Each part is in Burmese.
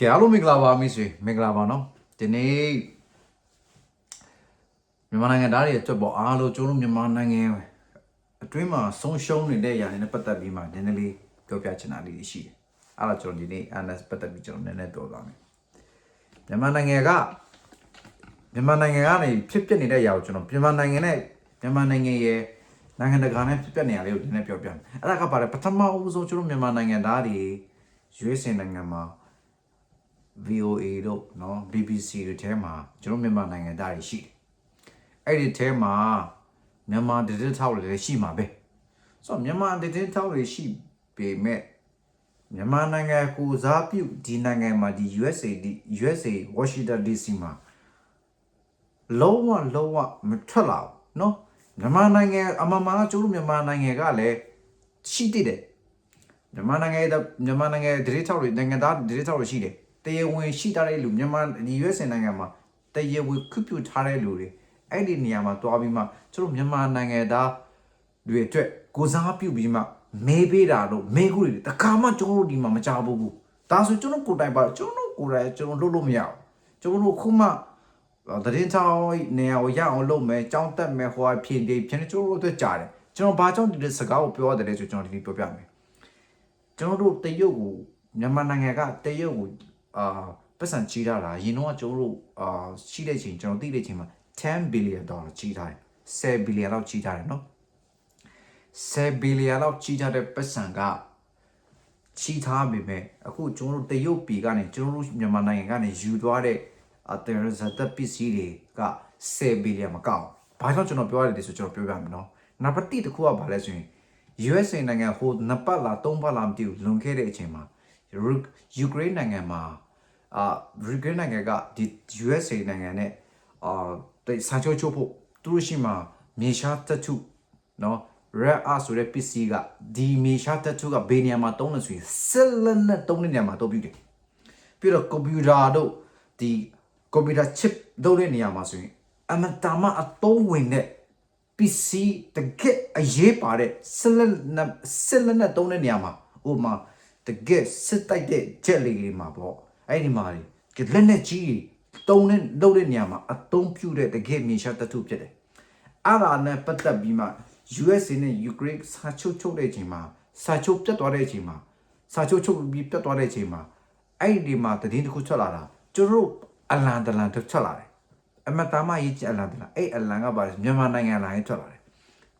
ကဲအားလုံးမင်္ဂလာပါမိတ်ဆွေမင်္ဂလာပါနော်ဒီနေ့မြန်မာနိုင်ငံသားတွေအတွက်ပေါ့အားလုံးကျိုးလို့မြန်မာနိုင်ငံအတွင်းမှာဆုံးရှုံးနေတဲ့ຢာတွေနဲ့ပတ်သက်ပြီးမှနည်းနည်းလေးပြောပြချင်တာလေးရှိတယ်အဲ့ဒါကျွန်တော်ဒီနေ့ NS ပတ်သက်ပြီးကျွန်တော်နည်းနည်းပြောသွားမယ်မြန်မာနိုင်ငံကမြန်မာနိုင်ငံကနေဖြစ်ပျက်နေတဲ့ຢာကိုကျွန်တော်မြန်မာနိုင်ငံနဲ့မြန်မာနိုင်ငံရဲ့နိုင်ငံတကာနဲ့ဖြစ်ပျက်နေရလေးကိုနည်းနည်းပြောပြမယ်အဲ့ဒါကပါလေပထမဦးဆုံးကျွန်တော်မြန်မာနိုင်ငံသားတွေရွေးစင်နိုင်ငံမှာ VOA တို့เนาะ BBC တို့ထဲမှာကျွန်တော်မြန်မာနိုင်ငံသားတွေရှိတယ်။အဲ့ဒီထဲမှာမြန်မာဒစ်ထောက်တွေလည်းရှိမှာပဲ။ဆိုတော့မြန်မာဒစ်ထောက်တွေရှိပေမဲ့မြန်မာနိုင်ငံကိုစားပြုဒီနိုင်ငံမှာဒီ USA ဒီ USA Washington DC မှာလုံးဝလုံးဝမထွက်လာဘူးเนาะမြန်မာနိုင်ငံအမှန်မှန်ကကျိုးလို့မြန်မာနိုင်ငံကလည်းရှိတည်တယ် မြန်မာနိုင်ငံရဲ့မြန်မာနိုင်ငံရဲ့ဒရေထောက်တွေနိုင်ငံသားဒရေထောက်တွေရှိတယ် တရားဝင်ရှိထားတဲ့လူမြန်မာဒီ US နိုင်ငံမှာတရားဝင်ခွင့်ပြုထားတဲ့လူတွေအဲ့ဒီနေရာမှာတွားပြီးမှကျတို့မြန်မာနိုင်ငံသားတွေအတွက်ကိုစားပြုပြီးမှမေးပေးတာတော့မေးခုတွေတခါမှကျွန်တော်တို့ဒီမှာမကြောက်ဘူးဒါဆိုကျွန်တော်ကိုယ်တိုင်ပါကျွန်တော်ကိုယ်တိုင်ကျွန်တော်လုပ်လို့မရဘူးကျွန်တော်တို့ခုမှသတင်းထောက်နေရာကိုရအောင်လုပ်မယ်ကြောင်းတက်မယ်ဟိုအဖြစ်ဒီဖြစ်နေကျွန်တော်တို့အတွက်ကြားတယ်ကျွန်တော်ဘာကြောင့်ဒီစကားကိုပြောရတယ်လဲဆိုကျွန်တော်ဒီနေ့ပြောပြမယ်ကျွန်တော်တို့တရုတ်ကိုမြန်မာနိုင်ငံကတရုတ်ကို အာပတ်စံချီးထားတာအရင်တော့ကျွန်တော်တို့အာရှိတဲ့ချိန်ကျွန်တော်သိတဲ့ချိန်မှာ10 billion dollar ချီးထားတယ်10 billion လောက်ချီးထားတယ်နော်10 billion လောက်ချီးထားတဲ့ပတ်စံကချီးထားပေမဲ့အခုကျွန်တော်တို့တရုတ်ပြည်ကနေကျွန်တော်တို့မြန်မာနိုင်ငံကနေယူသွားတဲ့အတရဇတ်ပစ္စည်းတွေက10 billion မကောက်ဘာကြောင့်ကျွန်တော်ပြောရတယ်ဆိုကျွန်တော်ပြောပြမယ်နော်နံပါတ်1တစ်ခုကဘာလဲဆိုရင် USA နိုင်ငံဟိုနှစ်ပတ်လားသုံးပတ်လားမသိဘူးလွန်ခဲ့တဲ့အချိန်မှာ ယူကရိန်းနိုင်ငံမှာအာယူကရိန်းနိုင်ငံကဒီ USA နိုင်ငံနဲ့အာတိတ်စာချုပ်ချုပ်ဖို့သူတို့ရှိမှာမြေရှားတက်ထုနော် red art ဆိုတဲ့ပစ္စည်းကဒီမြေရှားတက်ထုကဘယ်နေရာမှာတုံးလဲဆိုရင်ဆက်လက်နဲ့တုံးတဲ့နေရာမှာတုံးပြီးတယ်ပြီးတော့ကွန်ပျူတာတို့ဒီကွန်ပျူတာ chip တို့တဲ့နေရာမှာဆိုရင်အမတမအသုံးဝင်တဲ့ PC တကက်အရေးပါတဲ့ဆက်လက်နဲ့ဆက်လက်နဲ့တုံးတဲ့နေရာမှာဥပမာ တကက်စစ်တိုက်တဲ့ဂျက်လေးတွေမှာပေါ့အဲ့ဒီမှာကလက်နဲ့ကြီးတုံးတဲ့လုပ်တဲ့နေရာမှာအသုံးပြုတဲ့တကက်မြေရှားတထုဖြစ်တယ်အဲ့ဒါနဲ့ပတ်သက်ပြီးမှ USA နဲ့ Ukraine စာချုပ်ချုပ်တဲ့အချိန်မှာစာချုပ်ပြတ်သွားတဲ့အချိန်မှာစာချုပ်ချုပ်ပြီးပြတ်သွားတဲ့အချိန်မှာအဲ့ဒီမှာတည်င်းတစ်ခုထွက်လာတာကျတို့အလန်တလန်တစ်ထွက်လာတယ်အမတားမရေးချအလံတလားအဲ့အလံကပါမြန်မာနိုင်ငံလိုင်းထွက်လာတယ်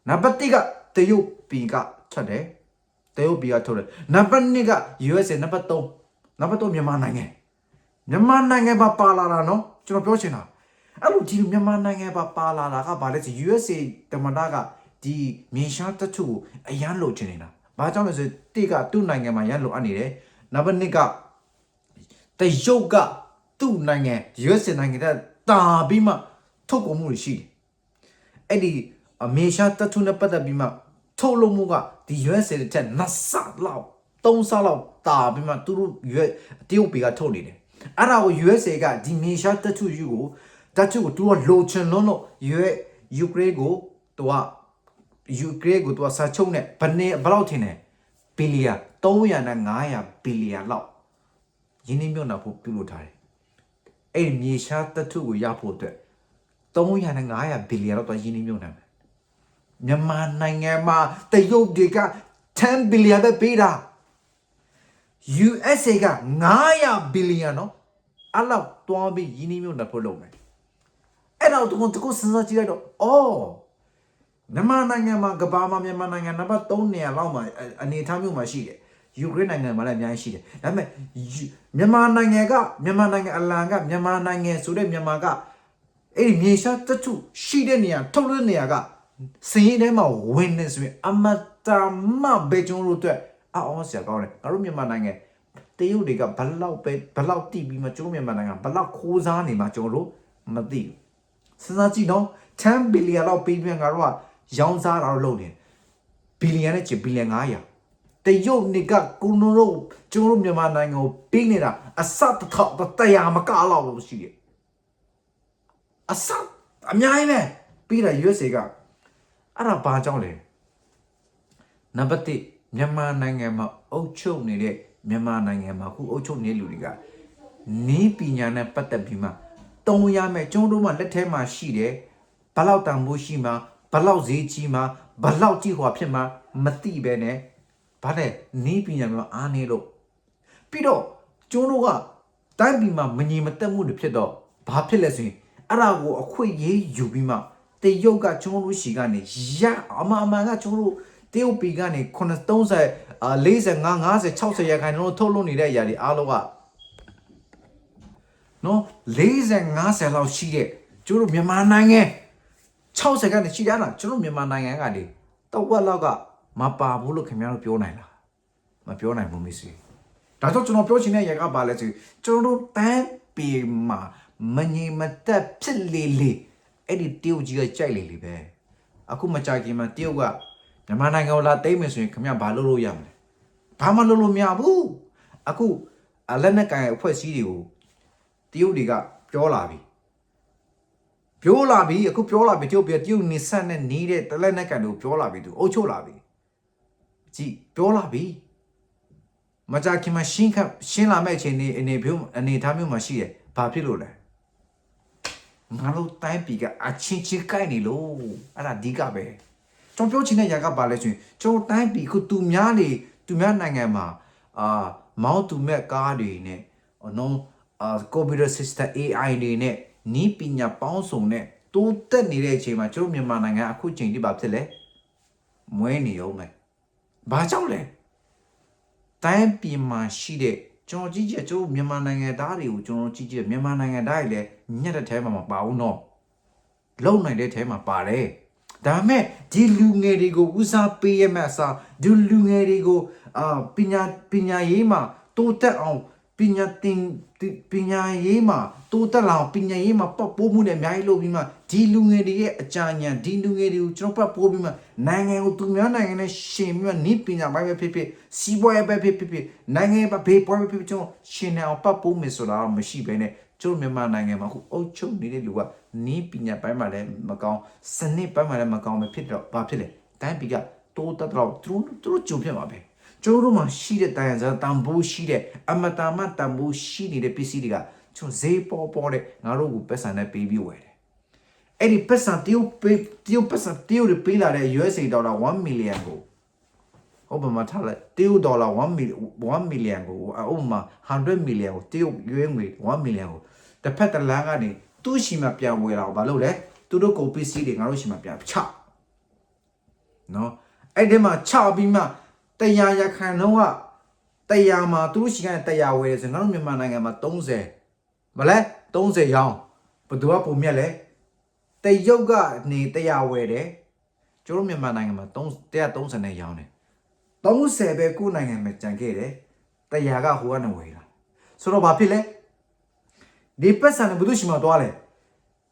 နံပါတ်1ကတရုတ်ပြည်ကထွက်တယ် တရုတ်ပြည်ကထွက်တယ်နံပါတ်2က USA နံပါတ်3နံပါတ်3မြန်မာနိုင်ငံမြန်မာနိုင်ငံပါပါလာတာနော်ကျွန်တော်ပြောချင်တာအဲ့လိုဒီမြန်မာနိုင်ငံပါပါလာတာကဘာလဲဆို USA တမန်တာကဒီမြေရှားတထုကိုအရန်လိုချင်နေတာဘာကြောင့်လဲဆိုတိကသူ့နိုင်ငံမှာရန်လိုအပ်နေတယ်နံပါတ်2ကတရုတ်ကသူ့နိုင်ငံ US နိုင်ငံကတာပြီးမှထုတ်ကုန်မှုတွေရှိတယ်။အဲ့ဒီအမေရှာတထုနဲ့ပတ်သက်ပြီးမှထုတ်လုပ်မှုက ဒီ US တဲ့ထက်နှစ်ဆလောက်သုံးဆလောက်တာပြီးမှသူတို့ US တရုတ်ပြည်ကထုတ်နေတယ်။အဲ့ဒါကို USA ကဒီမေရှာတထုယူကိုတထုကိုသူကလိုချင်လုံးလို့ US ယူကရိန်းကိုသူကယူကရိန်းကိုသူကစာချုပ်နဲ့ဘယ်နေဘယ်လောက်ထင်တယ်ဘီလီယံ300နဲ့900ဘီလီယံလောက်ရင်းနှီးမြှုပ်နှံဖို့ပြုလုပ်ထားတယ်။အဲ့ဒီမြေရှားတထုကိုရဖို့အတွက်300နဲ့900ဘီလီယံလောက်တော့ရင်းနှီးမြှုပ်နှံတယ်။ မြန်မာနိုင်ငံမှာတရုတ်တွေက10ဘီလီယံပဲပေးတာ။ USA က900ဘီလီယံနော်။အဲ့လောက်တွားပြီးရင်းနှီးမြှုပ်နှံဖို့လုပ်မယ်။အဲ့တော့တကုန်းတကုန်းစဉ်းစားကြည့်လိုက်တော့အော်မြန်မာနိုင်ငံမှာကမ္ဘာမှာမြန်မာနိုင်ငံနံပါတ်3နေရာလောက်မှာအနေအထားမျိုးမှာရှိတယ်။ယူကရိန်းနိုင်ငံမှာလည်းအများကြီးရှိတယ်။ဒါပေမဲ့ယူမြန်မာနိုင်ငံကမြန်မာနိုင်ငံအလံကမြန်မာနိုင်ငံဆိုတဲ့မြန်မာကအဲ့ဒီမြေရှားတထုရှိတဲ့နေရာထုတ်လွှင့်နေရာက စည်ရင်ထဲမှာဝင်နေဆိုရင်အမတမဘေကျွန်တော်တို့အတွက်အော်ဆရာကောင်းတယ်။ငါတို့မြန်မာနိုင်ငံတရုတ်တွေကဘလောက်ပဲဘလောက်တိပြီးမှကျွန်တော်မြန်မာနိုင်ငံဘလောက်ခိုးစားနေမှကျွန်တော်တို့မသိဘူး။စဉ်းစားကြည့်နော်10ဘီလီယံလောက်ပေးပြန်ငါတို့ကရောင်းစားတာတော့လုပ်နေဘီလီယံနဲ့ချီဘီလီယံ900တရုတ်နေကကုနိုတို့ကျွန်တော်တို့မြန်မာနိုင်ငံကိုပေးနေတာအစတစ်ထောက်တရားမကလောက်လို့ရှိတယ်အစအများကြီးပဲပြီးတာ USA က အဲ့ဒါဘာကြောင့်လဲနံပါတ်1မြန်မာနိုင်ငံမှာအုပ်ချုပ်နေတဲ့မြန်မာနိုင်ငံမှာခုအုပ်ချုပ်နေတဲ့လူတွေကနီးပညာနဲ့ပတ်သက်ပြီးမှတုံရမယ်ကျွန်တော်တို့မှလက်ထဲမှာရှိတယ်ဘလောက်တန်ဖိုးရှိမှဘလောက်ဈေးကြီးမှဘလောက်ကြီးဟွာဖြစ်မှမသိပဲနဲ့ဗါတဲ့နီးပညာမျိုးအားနေလို့ပြီးတော့ကျွန်တော်တို့ကတိုင်းပြည်မှာမငြိမ်မသက်မှုတွေဖြစ်တော့ဘာဖြစ်လဲဆိုရင်အဲ့ဒါကိုအခွင့်အရေးယူပြီးမှ တရုတ်ကကျွန်တော်တို့ရှီကနေရအမအမှန်ကကျွန်တော်တို့တရုတ်ပြည်ကနေ930အာ45 50 60ရာခိုင်နှုန်းထုတ်လုပ်နေတဲ့အရာတွေအားလုံးကနော်40 50လောက်ရှိတဲ့ကျတို့မြန်မာနိုင်ငံ60ကနေရှိရတာကျတို့မြန်မာနိုင်ငံကလေတော့ဝက်လောက်ကမပါဘူးလို့ခင်ဗျားတို့ပြောနိုင်လားမပြောနိုင်ဘူးမစ္စည်းဒါကြောင့်ကျွန်တော်ပြောချင်တဲ့ရေကပါလဲဆိုကျွန်တော်တို့တန်းပေမှာမငြိမ်မသက်ဖြစ်လေလေ အဲ့ဒီတရုတ်ကြီးကကြိုက်လေလေပဲအခုမကြခင်မှာတရုတ်ကမြန်မာနိုင်ငံကိုလာသိမ်းမယ်ဆိုရင်ခင်ဗျားဘာလုပ်လို့ရမလဲဘာမှလုပ်လို့မရဘူးအခုအလက်နဲ့ကန်အဖွဲ့အစည်းတွေကိုတရုတ်တွေကပြောလာပြီပြောလာပြီအခုပြောလာပြီတရုတ်ပြတရုတ်နေဆက်နဲ့နေတဲ့တလက်နဲ့ကန်တို့ပြောလာပြီသူအုပ်ချုပ်လာပြီကြည့်ပြောလာပြီမကြခင်မှာရှင်းခတ်ရှင်းလာမဲ့အချိန်နေအနေပြုအနေထားမျိုးမှာရှိတယ်ဘာဖြစ်လို့လဲ ငါတို့တိုင်းပြည်ကအချင်းချင်းကိုက်နေလို့အဲ့ဒါအဓိကပဲကျွန်တော်ပြောချင်တဲ့ຢာကပါလဲဆိုရင်ကျွန်တော်တိုင်းပြည်ခုသူများနေသူများနိုင်ငံမှာအာမောင်းသူမဲ့ကားတွေနဲ့နော်အာကွန်ပျူတာ system AI တွေနဲ့နီးပညာပေါင်းစုံနဲ့တိုးတက်နေတဲ့အချိန်မှာကျွန်တော်မြန်မာနိုင်ငံအခုချိန်ဒီပါဖြစ်လဲမွဲနေအောင်မယ်ဘာကြောင့်လဲတိုင်းပြည်မှာရှိတဲ့ ကျွန်တော်ကြည့်ကြကျွန်တော်မြန်မာနိုင်ငံသားတွေကိုကျွန်တော်ကြည့်ကြမြန်မာနိုင်ငံသားတွေလည်းညက်တဲ့ထဲမှာမပါဘူးနော်လုံနိုင်တဲ့ထဲမှာပါတယ်ဒါပေမဲ့ဒီလူငယ်တွေကိုဦးစားပေးရမယ့်အစားဒီလူငယ်တွေကိုအာပညာပညာရေးမှာတိုးတက်အောင် ပညာသင်ပညာရေးမှာတိုးတက်လာအောင်ပညာရေးမှာပတ်ပိုးမှုနဲ့အများကြီးလုပ်ပြီးမှဒီလူငယ်တွေရဲ့အကြဉာဏ်ဒီလူငယ်တွေကိုကျွန်တော်ပတ်ပိုးပြီးမှနိုင်ငံကိုသူများနိုင်ငံနဲ့ရှင်ပြီးမှနိပညာပိုင်းပဲဖြစ်ဖြစ်စီးပွားရေးပဲဖြစ်ဖြစ်ဖြစ်နိုင်ငံပဲဘေးပွားပဲဖြစ်ဖြစ်ကျွန်တော်ရှင်နေအောင်ပတ်ပိုးမယ်ဆိုတာတော့မရှိဘဲနဲ့ကျွန်တော်မြန်မာနိုင်ငံမှာအခုအုပ်ချုပ်နေတဲ့လူကနီးပညာပိုင်းမှာလည်းမကောင်းစနစ်ပိုင်းမှာလည်းမကောင်းပဲဖြစ်တော့ဘာဖြစ်လဲတိုင်းပြည်ကတိုးတက်တော့သူတို့သူတို့ကြုံဖြစ်မှာပဲ ကျွန်တော်တို့မှာရှိတဲ့တိုင်စံတန်ဖိုးရှိတဲ့အမတာမတန်ဖိုးရှိနေတဲ့ပစ္စည်းတွေကကျွန်တော်ဈေးပေါ်ပေါ်တဲ့ငါတို့ကိုပတ်စံနဲ့ပေးပြီးဝယ်တယ်အဲ့ဒီပတ်စံတရုတ်ပေးတရုတ်ပတ်စံတရုတ်တွေပေးလာတဲ့ USA ဒေါ်လာ1 million ကိုဥပမာထားလိုက်တရုတ်ဒေါ်လာ1 million 1 million ကိုဥပမာ100 million ကိုတရုတ်ရွေးငွေ1 million ကိုတစ်ဖက်တစ်လမ်းကနေသူ့ရှိမှပြန်ဝယ်တာကိုဘာလုပ်လဲသူတို့ကိုပစ္စည်းတွေငါတို့ရှိမှပြန်ချနော်အဲ့ဒီမှာချပြီးမှ တရားရခံတော့ကတရားမှာသူတို့ရှိကနေတရားဝယ်တယ်ဆိုငါတို့မြန်မာနိုင်ငံမှာ30မလဲ30ရောင်းဘယ်သူကပုံမြက်လဲတရုတ်ကနေတရားဝယ်တယ်ကျတို့မြန်မာနိုင်ငံမှာ330နဲ့ရောင်းတယ်30ပဲကိုယ်နိုင်ငံမှာကြံခဲ့တယ်တရားကဟိုကနေဝယ်တာဆိုတော့ဘာဖြစ်လဲဒီပတ်စံနဲ့ဘယ်သူရှိမှသွားလဲ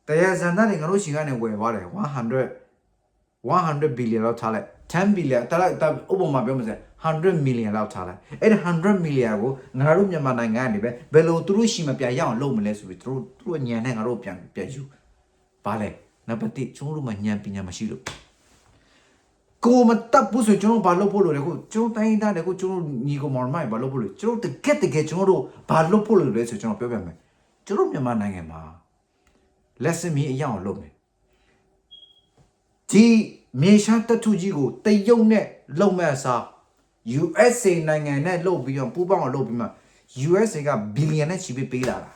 တရားစံသားတွေငါတို့ရှိကနေဝယ်သွားတယ်100 100 billion လောက်ထားလိုက်10 billion တလိုက်ဥပမာပြောမစဲ100 million လောက်ထားလိုက်အဲ့ဒါ100 million ကိုငါတို့မြန်မာနိုင်ငံကနေပဲဘယ်လိုသူတို့ရှိမှပြန်ရအောင်လုပ်မလဲဆိုပြီးသူတို့သူတို့ညံနဲ့ငါတို့ပြန်ပြန်ယူဘာလဲနံပါတ်1ကျွန်တော်တို့မှာညံပညာမရှိလို့ကိုမတပ်ဘူးဆိုကျွန်တော်ဘာလုပ်ဖို့လို့လဲကိုကျွန်တော်တိုင်းသားတယ်ကိုကျွန်တော်ညီကိုမောင်မိုင်ဘာလုပ်ဖို့လို့ကျွန်တော်တကက်တကယ်ကျွန်တော်တို့ဘာလုပ်ဖို့လို့လဲဆိုကျွန်တော်ပြောပြမယ်ကျွန်တော်မြန်မာနိုင်ငံမှာ lesson မီအရောက်လုပ်မယ်ဒီ မြေရှားတထုကြီးကိုတရုတ်နဲ့လုံမဲ့အစား USA နိုင်ငံနဲ့လုပ်ပြီးတော့ပူးပေါင်းအောင်လုပ်ပြီးမှ USA ကဘီလီယံနဲ့ချီပြီးပေးလာတာ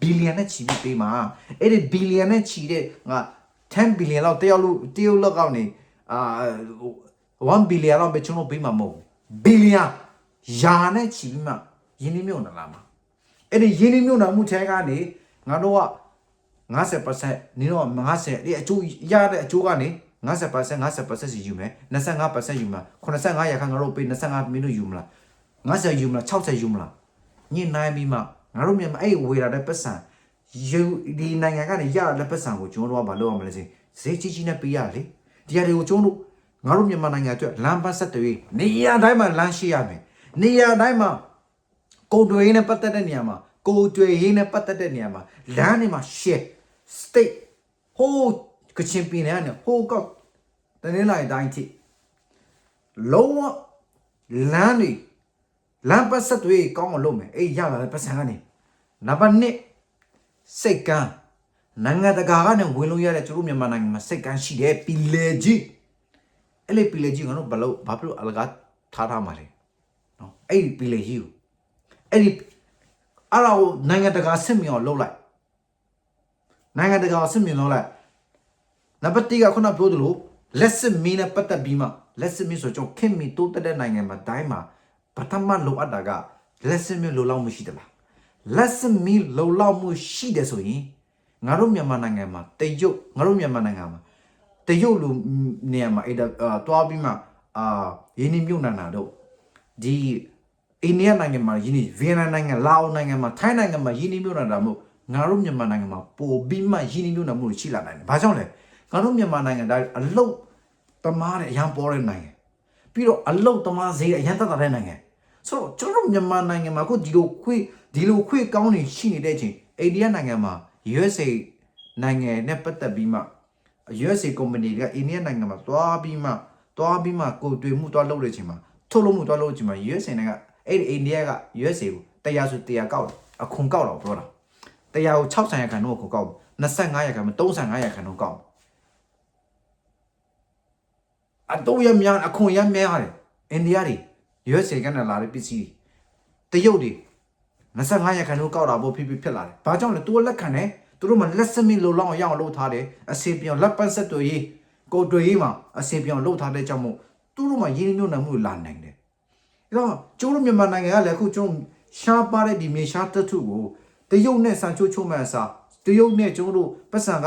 ဘီလီယံနဲ့ချီပြီးပေးမှာအဲ့ဒီဘီလီယံနဲ့ချီတဲ့ငါ10ဘီလီယံလောက်တယောက်လို့တယောက်လောက်ကောက်နေအာ1ဘီလီယံလောက်ပဲကျွန်တော်ပေးမှာမဟုတ်ဘီလီယံယာနဲ့ချီပြီးမှယင်းနှမြုံလာမှာအဲ့ဒီယင်းနှမြုံလာမှုထဲကနေငါတို့က50%နင်းတော့50ဒီအကျိုးရတဲ့အကျိုးကနေ 50% 50%စီယူမယ်25%ယူမှာ85ရာခိုင်ငါတို့ပေး25မိနစ်ယူမလား50ယူမလား60ယူမလားညင်နိုင်ပြီးမှငါတို့မြန်မာအဲ့ဝေလာတဲ့ပတ်စံယူဒီနိုင်ငံကနေရတဲ့ပတ်စံကိုကျွန်တော်တို့ကမလုပ်အောင်မလဲစဈေးကြီးကြီးနဲ့ပေးရလေဒီဟာတွေကိုကျွန်တော်တို့ငါတို့မြန်မာနိုင်ငံအတွက်လမ်းပတ်ဆက်တွေနေရာတိုင်းမှာလမ်းရှိရမယ်နေရာတိုင်းမှာကုန်တွေနဲ့ပတ်သက်တဲ့နေရာမှာကိုတွေရေးနဲ့ပတ်သက်တဲ့နေရာမှာလမ်းတွေမှာ share state ဟိုးကချင်ပြည်နယ်ကနေဟိုးကောက် တနင်္လာရီတိုင်းထိလုံးဝလမ်းတွေလမ်းပတ်ဆက်တွေကောင်းအောင်လုပ်မယ်အေးရလာတဲ့ပတ်စံကနေနံပါတ်1စိတ်ကန်းနိုင်ငံတကာကနေဝင်လို့ရတဲ့ကျတို့မြန်မာနိုင်ငံမှာစိတ်ကန်းရှိတယ်ပီလေကြီးအဲ့လေပီလေကြီးကတော့ဘလို့ဘာဖြစ်လို့အလကားထားထားမှာလဲနော်အဲ့ဒီပီလေကြီးကိုအဲ့ဒီအဲ့ဒါကိုနိုင်ငံတကာစစ်မြောင်လှုပ်လိုက်နိုင်ငံတကာစစ်မြောင်လှုပ်လိုက်နံပါတ်1ကခုနပြောသလို လက်စစ်မင်းနဲ့ပတ်သက်ပြီးမှလက်စစ်မင်းဆိုကျွန်တော်ခင်မီတိုးတက်တဲ့နိုင်ငံမှာတိုင်းမှာပထမလိုအပ်တာကလက်စစ်မင်းလိုလောက်မှုရှိသလားလက်စမီလုံလောက်မှုရှိတယ်ဆိုရင်ငါတို့မြန်မာနိုင်ငံမှာတရုတ်ငါတို့မြန်မာနိုင်ငံမှာတရုတ်လူနေရာမှာအဲ့ဒါအာတွားပြီးမှအာရင်းနှီးမြှုပ်နှံတာတို့ဒီအိန္ဒိယနိုင်ငံမှာရင်းနှီးဗီယက်နမ်နိုင်ငံလာအိုနိုင်ငံမှာထိုင်းနိုင်ငံမှာရင်းနှီးမြှုပ်နှံတာမို့ငါတို့မြန်မာနိုင်ငံမှာပိုပြီးမှရင်းနှီးမြှုပ်နှံမှုတွေရှိလာနိုင်တယ်။ဘာကြောင့်လဲ ငါတို့မြန်မာနိုင်ငံဒါအလုတ်တမားတဲ့အရန်ပေါ်တဲ့နိုင်ငံပြီးတော့အလုတ်တမားဈေးအရန်တက်တာတဲ့နိုင်ငံဆိုတော့ကျွန်တော်တို့မြန်မာနိုင်ငံမှာအခုဒီလိုခွေဒီလိုခွေကောင်းနေရှိနေတဲ့အချိန်အိန္ဒိယနိုင်ငံမှာ USA နိုင်ငံနဲ့ပတ်သက်ပြီးမှ USA company တွေကအိန္ဒိယနိုင်ငံမှာသွားပြီးမှသွားပြီးမှကိုယ်တွေ့မှုသွားလုပ်တဲ့အချိန်မှာထုတ်လုပ်မှုသွားလုပ်တဲ့အချိန်မှာ USA နိုင်ငံအဲ့ဒီအိန္ဒိယက USA ကိုတရားဆိုတရားကောက်တယ်အခွန်ကောက်တော့ပြောတာတရားကို60ရာခိုင်နှုန်းအခွန်ကောက်25ရာခိုင်နှုန်း35ရာခိုင်နှုန်းကောက် အတော့ရများအခွန်ရများတယ်အိန္ဒိယတွေ USA ကနေလာတဲ့ပစ္စည်းတွေတရုတ်တွေ25ရာခိုင်နှုန်းကောက်တာပေါ့ဖြစ်ဖြစ်ဖြစ်လာတယ်ဘာကြောင့်လဲသူကလက်ခံတယ်သူတို့မှလက်စမီလိုလောက်အောင်ရအောင်လုပ်ထားတယ်အစီပြောင်လက်ပတ်ဆက်တွေရေးကိုတွေရေးမှာအစီပြောင်လုပ်ထားတဲ့ကြောင့်မို့သူတို့မှရင်းနှီးမြှုပ်နှံမှုလာနိုင်တယ်အဲတော့ကျိုးတို့မြန်မာနိုင်ငံကလည်းအခုကျုံရှားပါတဲ့ဒီမြေရှားတထုကိုတရုတ်နဲ့ဆန်ချိုးချိုးမဲ့အစားတရုတ်နဲ့ကျိုးတို့ပတ်စံက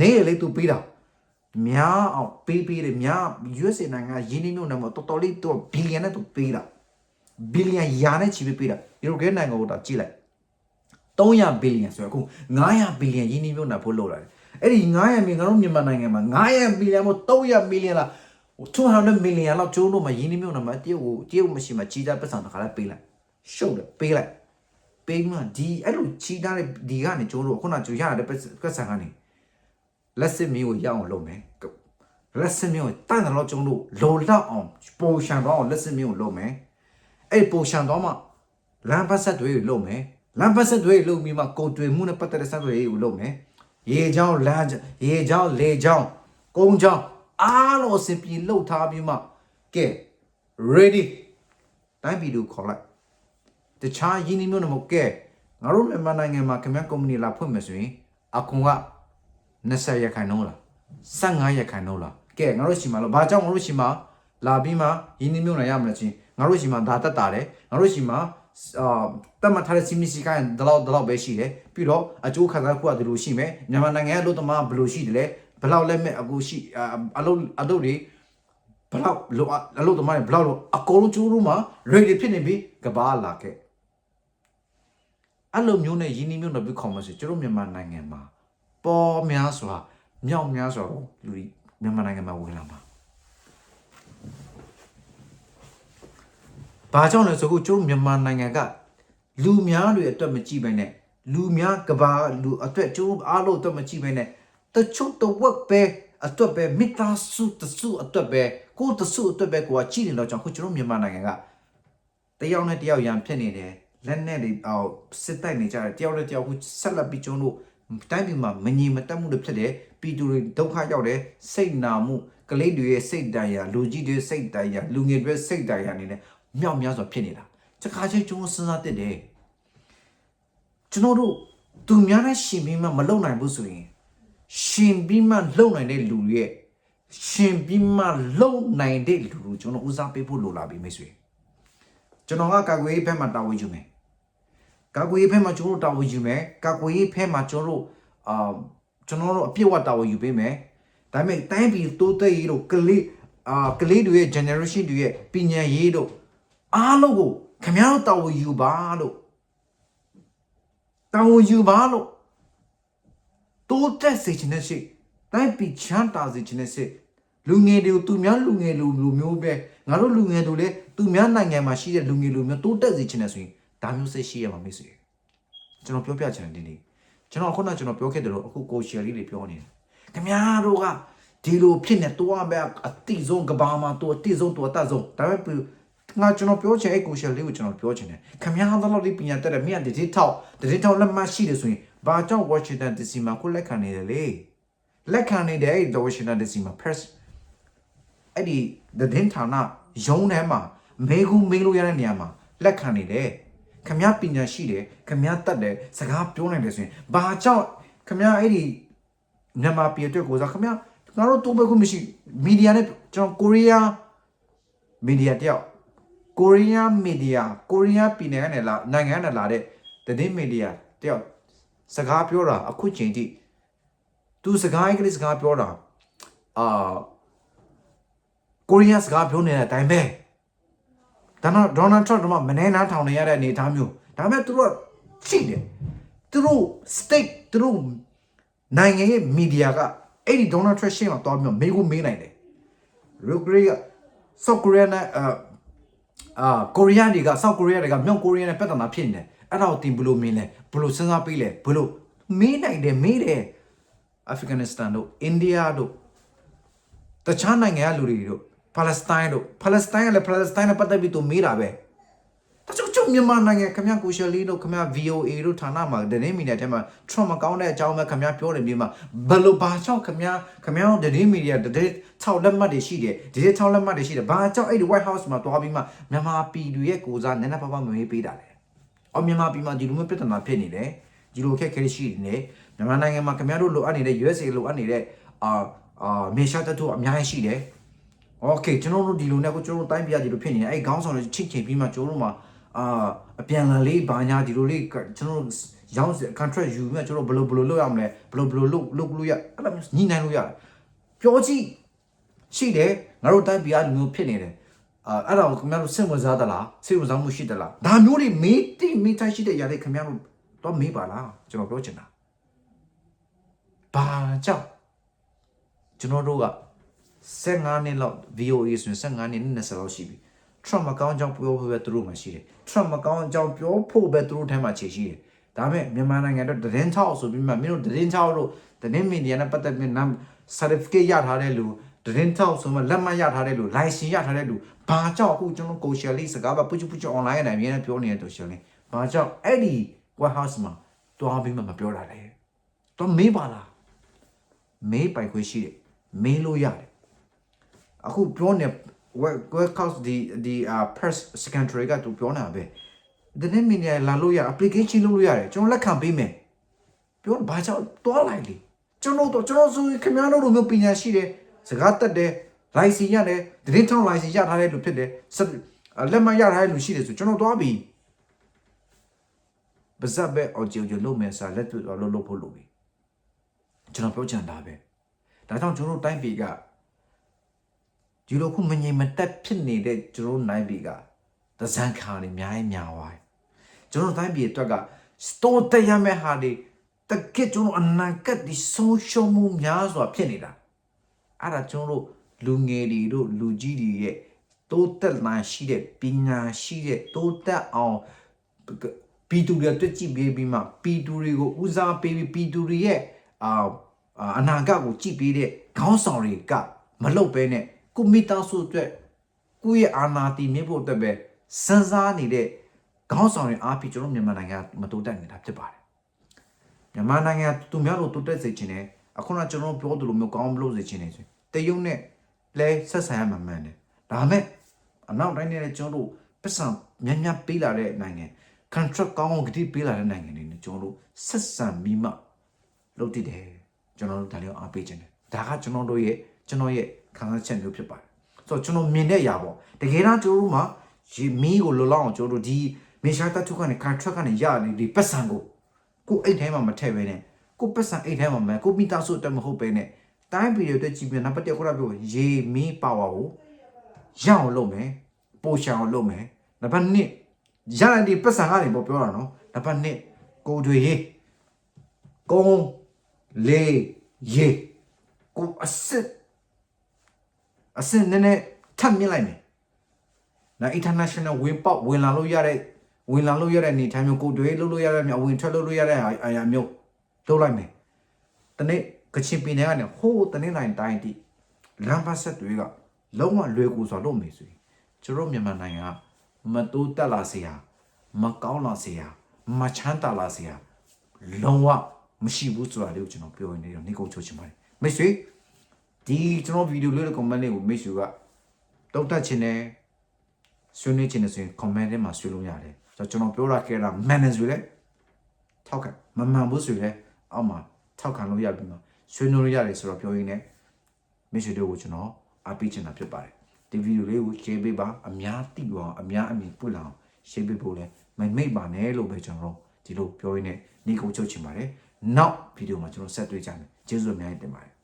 နေရလေသူပေးတာ များအောင်ပေးပေးတယ်များ USA နိုင်ငံကရင်းနှီးမြှုပ်နှံမှုတော်တော်လေးတော့ဘီလီယံနဲ့သူပေးတာဘီလီယံရာနဲ့ချီပေးပေးတာယူရိုကဲနိုင်ငံကိုတော့ကြည့်လိုက်300ဘီလီယံဆိုတော့အခု900ဘီလီယံရင်းနှီးမြှုပ်နှံဖို့လုပ်လာတယ်အဲ့ဒီ900မီငါတို့မြန်မာနိုင်ငံမှာ900ဘီလီယံမို့300ဘီလီယံလား200မီလီယံလောက်ကျိုးလို့မရင်းနှီးမြှုပ်နှံမှာတရုတ်ကိုတရုတ်မရှိမှကြီးတာပတ်စံတစ်ခါလဲပေးလိုက်ရှုပ်တယ်ပေးလိုက်ပေးမှဒီအဲ့လိုကြီးတာတဲ့ဒီကနေကျိုးလို့ခုနကျိုးရတဲ့ပတ်စံကနေ လက်စစ်မီးကိုရအောင်လုပ်မယ်လက်စစ်မီးကိုတန်တယ်လို့ကျုံလို့လောလောက်အောင်ပုံရှံတော့အောင်လက်စစ်မီးကိုလုပ်မယ်အဲ့ပုံရှံတော့မှလမ်းပတ်ဆက်တွေလုပ်မယ်လမ်းပတ်ဆက်တွေလုပ်ပြီးမှကုန်တွေမှုနဲ့ပတ်သက်တဲ့ဆက်တွေကိုလုပ်မယ်ရေချောင်းလမ်းရေချောင်းလေချောင်းကုန်းချောင်းအားလုံးအစင်ပြေလှုပ်ထားပြီးမှကဲ ready တိုင်းပြည်တို့ခေါ်လိုက်တခြားယင်းနှမျိုးနဲ့မကဲငါတို့မြန်မာနိုင်ငံမှာခင်ဗျာကုမ္ပဏီလာဖွင့်မယ်ဆိုရင်အခွန်က 20ရက်ခိုင်နှုန်းလား15ရက်ခိုင်နှုန်းလားကဲငါတို့ရှိမှာလို့ဘာကြောင့်ငါတို့ရှိမှာလာပြီးမှယင်းနှမျိုးနဲ့ရမလားချင်းငါတို့ရှိမှာဒါတက်တာတယ်ငါတို့ရှိမှာအာတတ်မှတ်ထားတဲ့စီမီစီကိုင်းဒီလောက်ဒီလောက်ပဲရှိတယ်ပြီးတော့အကျိုးခံစားခုကဒီလိုရှိမယ်မြန်မာနိုင်ငံရဲ့လူသမားဘယ်လိုရှိတယ်လဲဘယ်လောက်လက်မဲ့အကူရှိအာအလုပ်အလုပ်တွေဘယ်လောက်လိုအလုပ်သမားတွေဘယ်လောက်လိုအကုန်လုံးကျိုးလို့မှ ready ဖြစ်နေပြီကဘာလာခဲ့အဲ့လိုမျိုးနဲ့ယင်းနှမျိုးနဲ့ပြီးခေါ်မှဆိုကျတို့မြန်မာနိုင်ငံမှာ ပေါ်များစွာမြောက်များစွာကိုလူတွေမြန်မာနိုင်ငံမှာဝင်လာမှာဘာကြောင့်လဲဆိုတော့ကျတို့မြန်မာနိုင်ငံကလူများတွေအတွက်မကြည့်ပဲနဲ့လူများကဘာလူအတွက်ကျတို့အားလုံးအတွက်မကြည့်ပဲနဲ့တချို့တော့ဝက်ပဲအတွက်ပဲမိသားစုတစုအတွက်ပဲကိုယ်တစုအတွက်ပဲကိုကကြည့်နေတော့ကြောင့်ခုကျတို့မြန်မာနိုင်ငံကတယောက်နဲ့တယောက်ရန်ဖြစ်နေတယ်လက်နဲ့တွေအော်စစ်တိုက်နေကြတယ်တယောက်နဲ့တယောက်ခုဆက်လက်ပြီးကျုံတို့ တိုင်းပြည်မှာမငြိမ်မသက်မှုတွေဖြစ်တယ်ပြည်သူတွေဒုက္ခရောက်တယ်စိတ်နာမှုကလေးတွေရဲ့စိတ်တန်ရာလူကြီးတွေစိတ်တန်ရာလူငယ်တွေစိတ်တန်ရာနေနဲ့မြောက်များစွာဖြစ်နေတာတခါချင်းကျုံစဉ်းစားတက်တယ်ကျွန်တော်တို့သူများနဲ့ရှင်ပြီးမှမလုံနိုင်ဘူးဆိုရင်ရှင်ပြီးမှလုံနိုင်တဲ့လူရဲ့ရှင်ပြီးမှလုံနိုင်တဲ့လူကိုကျွန်တော်ဦးစားပေးဖို့လိုလာပြီမိတ်ဆွေကျွန်တော်ကကာကွယ်ရေးဘက်မှာတာဝန်ယူမယ် ကာကွယ်ရေးဘက်မှာကျွန်တော်တို့တာဝန်ယူမယ်ကာကွယ်ရေးဘက်မှာကျွန်တော်တို့အာကျွန်တော်တို့အပြည့်အဝတာဝန်ယူပေးမယ်ဒါပေမဲ့တိုင်းပြည်တိုးတက်ရေးတို့ကလေးအာကလေးတွေရဲ့ generation တွေရဲ့ပညာရေးတို့အားလုံးကိုခင်ဗျားတို့တာဝန်ယူပါလို့တာဝန်ယူပါလို့တိုးတက်စေချင်တဲ့စိတ်တိုင်းပြည်ချမ်းသာစေချင်တဲ့စိတ်လူငယ်တွေကိုသူများလူငယ်လူလူမျိုးပဲငါတို့လူငယ်တို့လည်းသူများနိုင်ငံမှာရှိတဲ့လူငယ်လူမျိုးတိုးတက်စေချင်တယ်ဆိုရင် ဒါမျိုးစိတ်ရှိရမှာမိတ်ဆွေကျွန်တော်ပြောပြချင်တယ်ဒီနေ့ကျွန်တော်ခုနကကျွန်တော်ပြောခဲ့တယ်လို့အခုကိုရှယ်လေးတွေပြောနေတယ်ခင်ဗျားတို့ကဒီလိုဖြစ်နေတော့ပဲအတိဆုံးကဘာမှာတော့အတိဆုံးတော့အတဆုံးဒါပေမဲ့ငါကျွန်တော်ပြောချင်အဲ့ကိုရှယ်လေးကိုကျွန်တော်ပြောချင်တယ်ခမည်းတော်လေးပညာတက်တယ်မြတ်တတိထောက်တတိထောက်လက်မရှိတယ်ဆိုရင်ဘာကြောင့် Washington DC မှာကိုလက်ခံနေတယ်လေလက်ခံနေတယ်အဲ့ Washington DC မှာ press အဲ့ဒီသတင်းဌာနရုံးထဲမှာမေကူမေးလို့ရတဲ့နေရာမှာလက်ခံနေတယ် ခမည်းပညာရှိတယ်ခမည်းတက်တယ်စကားပြောနိုင်တယ်ဆိုရင်ဘာကြောင့်ခမည်းအဲ့ဒီမြန်မာပြည်အတွက်ကိုစားခမည်းငါတို့တိုးပဲခုမရှိမီဒီယာနဲ့ကျွန်တော်ကိုရီးယားမီဒီယာတယောက်ကိုရီးယားမီဒီယာကိုရီးယားပြည်နယ်ကနေလာနိုင်ငံကနေလာတဲ့သတင်းမီဒီယာတယောက်စကားပြောတာအခုချိန်ထိသူစကားအင်္ဂလိပ်စကားပြောတာအာကိုရီးယားစကားပြောနေတဲ့အတိုင်းပဲ ဒါတော့ဒေါ်နယ်ထရမ့်ကမနေနာထောင်နေရတဲ့အနေအထားမျိုးဒါပေမဲ့သူတို့ကရှိတယ်သူတို့ state သူတို့နိုင်ငံရဲ့မီဒီယာကအဲ့ဒီဒေါ်နယ်ထရမ့်ရှင်းမှာတွားပြီးတော့မေးကိုမေးနိုင်တယ်ရူဂရီကဆော့ကိုရီးယားနဲ့အာအာကိုရီးယားတွေကဆော့ကိုရီးယားတွေကမြောက်ကိုရီးယားနဲ့ပတ်သက်တာဖြစ်နေတယ်အဲ့ဒါကိုတင်ဘလို့မင်းလဲဘလို့စဉ်းစားပေးလဲဘလို့မေးနိုင်တယ်မေးတယ်အာဖဂန်နစ္စတန်တို့အိန္ဒိယတို့တခြားနိုင်ငံကလူတွေတို့ ပါလက်စတိုင်းတို့ပါလက်စတိုင်းကလည်းပါလက်စတိုင်းနဲ့ပတ်သက်ပြီးသူမေးတာပဲတချို့ချို့မြန်မာနိုင်ငံခမရကိုရှယ်လီတို့ခမရ VOA တို့ဌာနမှာဒနေမီဒီယာထဲမှာ Trump မကောင်းတဲ့အကြောင်းပဲခမရပြောနေပြီးမှဘယ်လိုဘာကြောင့်ခမရခမရဒနေမီဒီယာတတဲ့6လက်မှတ်တွေရှိတယ်ဒီတဲ့6လက်မှတ်တွေရှိတယ်ဘာကြောင့်အဲ့ဒီ White House မှာတွားပြီးမှမြန်မာပြည်သူရဲ့ကိုစားနည်းနည်းပါးပါးမမေးပေးတာလေအော်မြန်မာပြည်မှာဒီလိုမျိုးပြဿနာဖြစ်နေတယ်ဒီလိုခက်ခဲရှိနေတယ်မြန်မာနိုင်ငံမှာခမရတို့လိုအပ်နေတဲ့ USA လိုအပ်နေတဲ့အာအာမေရှာတတူအများကြီးရှိတယ် โอเคကျွန်တော်တို့ဒီလိုနဲ့ကိုကျွန်တော်တို့တိုင်းပြဒီလိုဖြစ်နေတယ်အဲ့ခေါင်းဆောင်တွေချိတ်ချိန်ပြီးမှကျွန်တော်တို့မှာအာအပြန်လန်လေးဘာညာဒီလိုလေးကျွန်တော်တို့ရောင်း contract ယူမြကျွန်တော်တို့ဘယ်လိုဘယ်လိုလုပ်ရမလဲဘယ်လိုဘယ်လိုလုပ်လုပ်လို့ရအဲ့လိုမျိုးညှိနှိုင်းလို့ရတယ်ပြောကြည့်ရှိတယ်ငါတို့တိုင်းပြဒီမျိုးဖြစ်နေတယ်အာအဲ့ဒါကိုခင်ဗျားတို့စိတ်ဝင်စားသလားစိတ်ဝင်စားမှုရှိသလားဒါမျိုးတွေမေးတိမေးထိုင်ရှိတဲ့ຢာတွေခင်ဗျားတို့တော့မေးပါလားကျွန်တော်ပြောချင်တာဘာကြောင့်ကျွန်တော်တို့က 15နှစ်လောက် VOA ဆိုရင်15နှစ်20လောက်ရှိပြီ Trump မကောင်းကြောင်ပြောဖို့ပဲသူတို့မှရှိတယ် Trump မကောင်းကြောင်ပြောဖို့ပဲသူတို့ထဲမှာခြေရှိတယ်ဒါပေမဲ့မြန်မာနိုင်ငံတော့သတင်းချောက်ဆိုပြီးမှမင်းတို့သတင်းချောက်လို့သတင်းမီဒီယာနဲ့ပတ်သက်ပြီးနမ် certificate ရထားတဲ့လူသတင်းချောက်ဆိုမှလက်မှတ်ရထားတဲ့လူ license ရထားတဲ့လူဘာကြောင့်အခုကျွန်တော်ကိုရှယ်လေးစကားပါပုချပုချ online နဲ့အမြဲတမ်းပြောနေတဲ့သူရှယ်လေးဘာကြောင့်အဲ့ဒီ White House မှာတွားပြီးမှမပြောတာလဲတော့မေးပါလားမေးပိုင်ခွင့်ရှိတယ်မေးလို့ရတယ် အခုပြောနေ web cost ဒီဒီ press secretary ကသူပြောနေတာပဲဒီနေ့မင်းရလာလို့ရ application လုပ်လို့ရတယ်ကျွန်တော်လက်ခံပေးမယ်ပြောဘာကြောင့်တွားလိုက်လေကျွန်တော်တို့ကျွန်တော်ဆိုခင်ဗျားတို့လိုမျိုးပညာရှိတယ်စကားတက်တယ် license ရတယ်တရင်ထောင်း license ရထားတဲ့လူဖြစ်တယ်လက်မှတ်ရထားတဲ့လူရှိတယ်ဆိုကျွန်တော်တွားပြီပါဇက်ပဲအော်ဂျီဂျီလုံးမယ်စားလက်တွေ့တော့လုံးလုံးဖို့လုပ်ပြီကျွန်တော်ပြောချင်တာပဲဒါကြောင့်ကျွန်တော်တိုင်းပြည်က ဒီလိုခုမငြိမ်မသက်ဖြစ်နေတဲ့ကျွန်တော်နိုင်ပြည်ကသဇန်ခါနေအများကြီးများသွားတယ်ကျွန်တော်တိုင်းပြည်အတွက်ကစတိုးတက်ရမယ့်ဟာတွေတကယ်ကျွန်တော်အနာဂတ်ဒီဆုံးရှုံးမှုများစွာဖြစ်နေတာအဲ့ဒါကျွန်တော်တို့လူငယ်တွေတို့လူကြီးတွေရဲ့တိုးတက်လာရှိတဲ့ပညာရှိတဲ့တိုးတက်အောင်ပီတူတွေတွေ့ကြည့်ပေးပြီးမှပီတူတွေကိုဦးစားပေးပြီးပီတူတွေရဲ့အာအနာဂတ်ကိုကြည့်ပေးတဲ့ခေါင်းဆောင်တွေကမလုပ်ဘဲနဲ့ ကိုမိသားစုအတွက်ကိုယ့်ရဲ့အာနာတီမြင့်ဖို့အတွက်ပဲစံစားနေတဲ့ခေါင်းဆောင်တွေအားဖြင့်ကျွန်တော်မြန်မာနိုင်ငံမတိုးတက်နေတာဖြစ်ပါတယ်မြန်မာနိုင်ငံသူများလို့တိုးတက်စေချင်တယ်အခုနကျွန်တော်ပြောသလိုမျိုးကောင်းမလို့စေချင်တယ်ဆိုတရုတ်နဲ့လဲဆက်ဆံရမှာမှန်တယ်ဒါမဲ့အနောက်တိုင်းနဲ့ကျွန်တော်တို့ပတ်စံများများပေးလာတဲ့နိုင်ငံ contract ကောင်းအောင်ဂတိပေးလာတဲ့နိုင်ငံတွေနဲ့ကျွန်တော်တို့ဆက်ဆံပြီးမှလုပ်တည်တယ်ကျွန်တော်တို့ဒါလေးကိုအားပေးခြင်းတယ်ဒါကကျွန်တော်တို့ရဲ့ကျွန်တော်ရဲ့ ခံစားချက်မျိုးဖြစ်ပါတယ်ဆိုတော့ကျွန်တော်မြင်တဲ့အရာပေါ့တကယ်တော့ကျွန်တော်တို့မှာရေမီးကိုလောလောအောင်ကျွန်တော်တို့ဒီမေရှာတတ်ထုကနေ contract ကနေရနေဒီပတ်စံကိုကိုအိတ်ထဲမှာမထည့်ပဲနဲ့ကိုပတ်စံအိတ်ထဲမှာမကိုမိသားစုတက်မဟုတ်ပဲနဲ့တိုင်းပြည်တွေအတွက်ကြည့်ပြီးနံပါတ်1ခုနပြောရေမီးပါဝါကိုရအောင်လုပ်မယ်ပို့ချအောင်လုပ်မယ်နံပါတ်2ရတဲ့ဒီပတ်စံကနေပေါ့ပြောတာနော်နံပါတ်2ကိုတွေရေးကုန်းလေးရေးကိုအစ်စ် အစင်နည်းနည်းထပ်မြင့်လိုက်မယ်။နော် international ဝင်ပေါက်ဝင်လာလို့ရတဲ့ဝင်လာလို့ရတဲ့အနေအထားမျိုးကိုတွေးလို့လို့ရတဲ့မျိုးဝင်ထွက်လို့လို့ရတဲ့အရာမျိုးလုပ်လိုက်မယ်။တနေ့ကချင်ပြည်နယ်ကနေဟိုးတနေ့တိုင်းတိုင်းတိလမ်းပတ်ဆက်တွေကလုံးဝလွယ်ကူစွာလုပ်မယ်ဆိုရင်ကျွန်တော်မြန်မာနိုင်ငံကမတိုးတက်လာစေဟာမကောင်းလာစေဟာမချမ်းသာလာစေဟာလုံးဝမရှိဘူးဆိုတာလေးကိုကျွန်တော်ပြောနေတော့နေကုန်ချိုးချင်ပါတယ်မိတ်ဆွေ ဒီကျွန်တော်ဗီဒီယိုလေးကို comment လေးကိုမိတ်ဆွေကတုံးတက်ချင်တယ်ဆွေးနွေးချင်တယ်ဆိုရင် comment ထဲမှာဆွေးလို့ရတယ်ဆိုတော့ကျွန်တော်ပြောရခဲ့တာမှန်တယ်ဆိုရင်လည်းထောက်ခံမမှန်ဘူးဆိုရင်လည်းအောက်မှာထောက်ခံလို့ရပြီမှာဆွေးနွေးလို့ရတယ်ဆိုတော့ပြောရင်းနဲ့မိတ်ဆွေတို့ကိုကျွန်တော်အားပေးချင်တာဖြစ်ပါတယ်ဒီဗီဒီယိုလေးကို share ပေးပါအများသိအောင်အများအမြင်ပွင့်လာအောင် share ပေးဖို့လဲမမိတ်ပါနဲ့လို့ပဲကျွန်တော်ဒီလိုပြောရင်းနဲ့နေကုန်ချုပ်ချင်ပါတယ်နောက်ဗီဒီယိုမှာကျွန်တော်ဆက်တွေ့ကြမယ်ကျေးဇူးအများကြီးတင်ပါတယ်